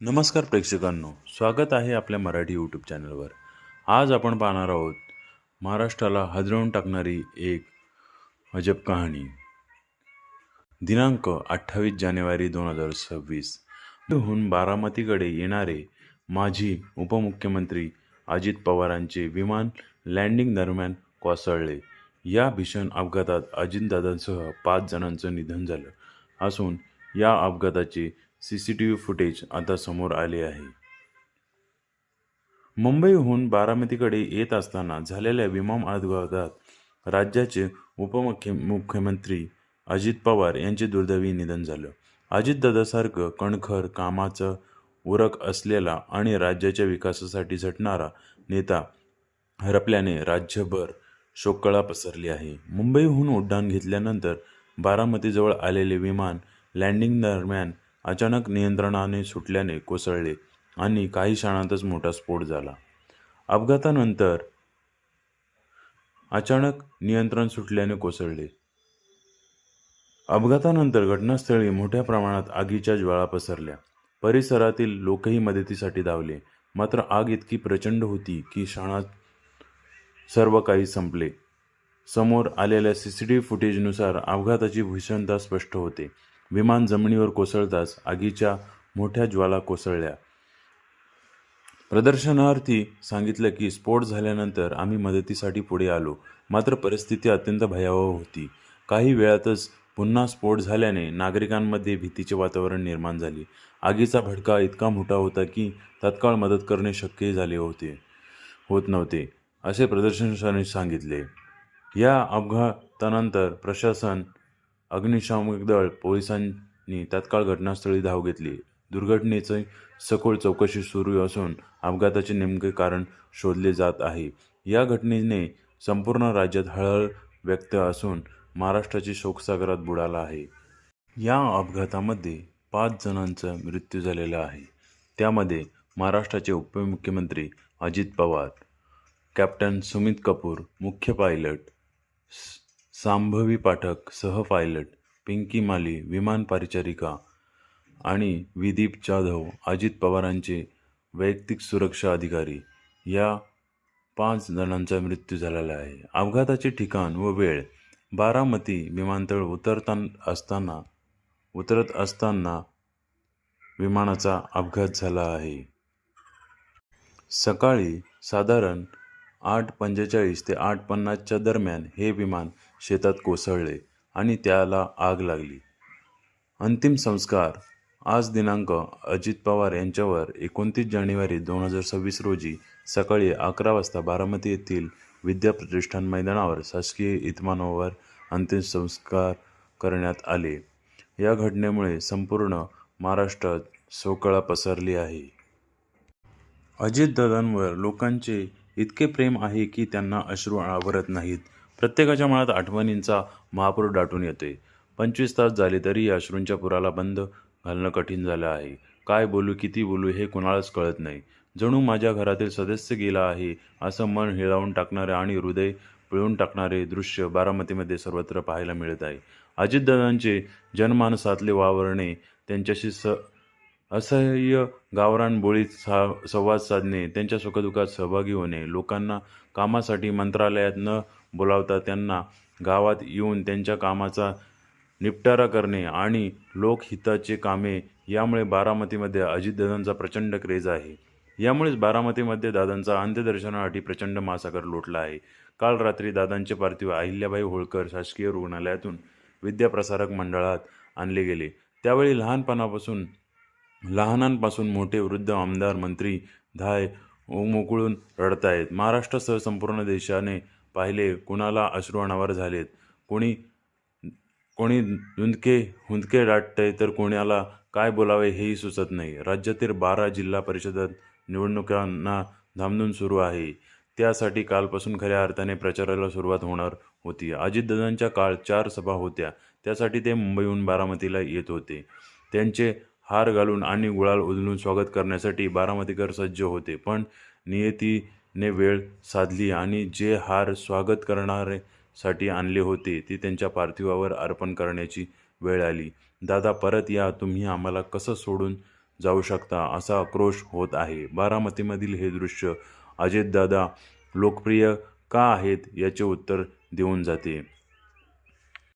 नमस्कार प्रेक्षकांनो स्वागत आहे आपल्या मराठी यूट्यूब चॅनलवर आज आपण पाहणार आहोत महाराष्ट्राला हजरवून टाकणारी एक अजब कहाणी. दिनांक अठ्ठावीस जानेवारी दोन हजार सव्वीस हून बारामतीकडे येणारे माजी उपमुख्यमंत्री अजित पवारांचे विमान लँडिंग दरम्यान कोसळले. या भीषण अपघातात अजितदादांसह पाच जणांचं निधन झालं असून या अपघाताचे C C T V footage आता समोर आले आहे. मुंबईहून बारामतीकडे येत असताना झालेल्या विमान अपघातात राज्याचे उपमुख्य मुख्यमंत्री अजित पवार यांचे दुर्दैवी निधन झालं. अजितदादासारखं कणखर कामाचं उरक असलेला आणि राज्याच्या विकासासाठी झटणारा नेता हरपल्याने राज्यभर शोककळा पसरली आहे. मुंबईहून उड्डाण घेतल्यानंतर बारामतीजवळ आलेले विमान लँडिंग दरम्यान अचानक नियंत्रणाने सुटल्याने कोसळले आणि काही क्षणातच मोठा स्फोट झाला. अपघातानंतर अचानक नियंत्रण सुटल्याने कोसळले. अपघातानंतर घटनास्थळी मोठ्या प्रमाणात आगीच्या ज्वाळा पसरल्या. परिसरातील लोकही मदतीसाठी धावले. मात्र आग इतकी प्रचंड होती की क्षणात सर्व काही संपले. समोर आलेल्या सी सी टी व्ही फुटेजनुसार अपघाताची भीषणता स्पष्ट होते. विमान जमिनीवर कोसळताच आगीच्या मोठ्या ज्वाला कोसळल्या. प्रदर्शनार्थी सांगितलं की स्फोट झाल्यानंतर आम्ही मदतीसाठी पुढे आलो. मात्र परिस्थिती अत्यंत भयावह होती. काही वेळातच पुन्हा स्फोट झाल्याने नागरिकांमध्ये भीतीचे वातावरण निर्माण झाले. आगीचा भडका इतका मोठा होता की तत्काळ मदत करणे शक्य झाले होते होत नव्हते असे प्रदर्शनार्थी सांगितले. या अपघातानंतर प्रशासन अग्निशामक दळ पोलिसांनी तात्काळ घटनास्थळी धाव घेतली. दुर्घटनेची सखोल चौकशी सुरू असून अपघाताचे नेमके कारण शोधले जात आहे. या घटनेने संपूर्ण राज्यात हळहळ व्यक्त असून महाराष्ट्राची शोकसागरात बुडाला आहे. या अपघातामध्ये पाच जणांचा मृत्यू झालेला आहे. त्यामध्ये महाराष्ट्राचे उपमुख्यमंत्री अजित पवार कॅप्टन सुमित कपूर मुख्य पायलट सांभवी पाठक सह पायलट पिंकी माली विमान परिचारिका आणि विदीप जाधव अजित पवारांचे वैयक्तिक सुरक्षा अधिकारी. या पाच जणांचा मृत्यू झालेला आहे. अपघाताचे ठिकाण व वेळ. बारामती विमानतळ उतरता असताना उतरत असताना विमानाचा अपघात झाला आहे. सकाळी साधारण आठ पंचेचाळीस ते आठ पन्नासच्या दरम्यान हे विमान शेतात कोसळले आणि त्याला आग लागली. अंतिम संस्कार आज दिनांक अजित पवार यांच्यावर एकोणतीस जानेवारी दोन हजार सव्वीस रोजी सकाळी अकरा वाजता बारामती येथील विद्या प्रतिष्ठान मैदानावर शासकीय इतमानावर अंतिम संस्कार करण्यात आले. या घटनेमुळे संपूर्ण महाराष्ट्रात सोकळा पसरली आहे. अजितदादांवर लोकांचे इतके प्रेम आहे की त्यांना अश्रू आवरत नाहीत. प्रत्येकाच्या मनात आठवणींचा महापूर दाटून येतोय पंचवीस तास झाले तरी या अश्रूंच्या पुराला बंद घालणं कठीण झालं आहे. काय बोलू किती बोलू हे कुणालाच कळत नाही. जणू माझ्या घरातील सदस्य गेला आहे असं मन हिळावून टाकणारे आणि हृदय पिळून टाकणारे दृश्य बारामतीमध्ये सर्वत्र पाहायला मिळत आहे. अजितदादांचे जनमानसातले वावरणे त्यांच्याशी स असह्य गावरान बोळीत सा संवाद साधणे त्यांच्या सुखदुःखात सहभागी होणे लोकांना कामासाठी मंत्रालयात न बोलावता त्यांना गावात येऊन त्यांच्या कामाचा निपटारा करणे आणि लोकहिताचे कामे यामुळे बारामतीमध्ये अजितदादांचा प्रचंड क्रेज आहे. यामुळेच बारामतीमध्ये दादांचा अंत्यदर्शनासाठी प्रचंड महासागर लोटला आहे. काल रात्री दादांचे पार्थिव अहिल्याबाई होळकर शासकीय रुग्णालयातून विद्याप्रसारक मंडळात आणले गेले. त्यावेळी लहानपणापासून लहानांपासून मोठे वृद्ध आमदार मंत्री धाय मोकळून रडतायत. महाराष्ट्रासह संपूर्ण देशाने पाहिले कुणाला अश्रू अनावर झालेत? कोणी कोणी हुंदके हुंदके दाटतंय तर कोणाला काय बोलावे हेही सुचत नाही. राज्यातील बारा जिल्हा परिषदात निवडणुकांना धामधूम सुरू आहे. त्यासाठी कालपासून खऱ्या अर्थाने प्रचाराला सुरुवात होणार होती. अजितदादांच्या काळ चार सभा होत्या. त्यासाठी ते मुंबईहून बारामतीला येत होते. त्यांचे हार घालून आणि गुळाल उधळून स्वागत करण्यासाठी बारामतीकर सज्ज होते. पण नियती ने वेळ साधली आणि जे हार स्वागत करणारेसाठी आणले होते ते त्यांच्या पार्थिवावर अर्पण करण्याची वेळ आली. दादा परत या. तुम्ही आम्हाला कसं सोडून जाऊ शकता? असा आक्रोश होत आहे. बारामतीमधील हे दृश्य अजितदादा लोकप्रिय का आहेत? याचे उत्तर देऊन जाते.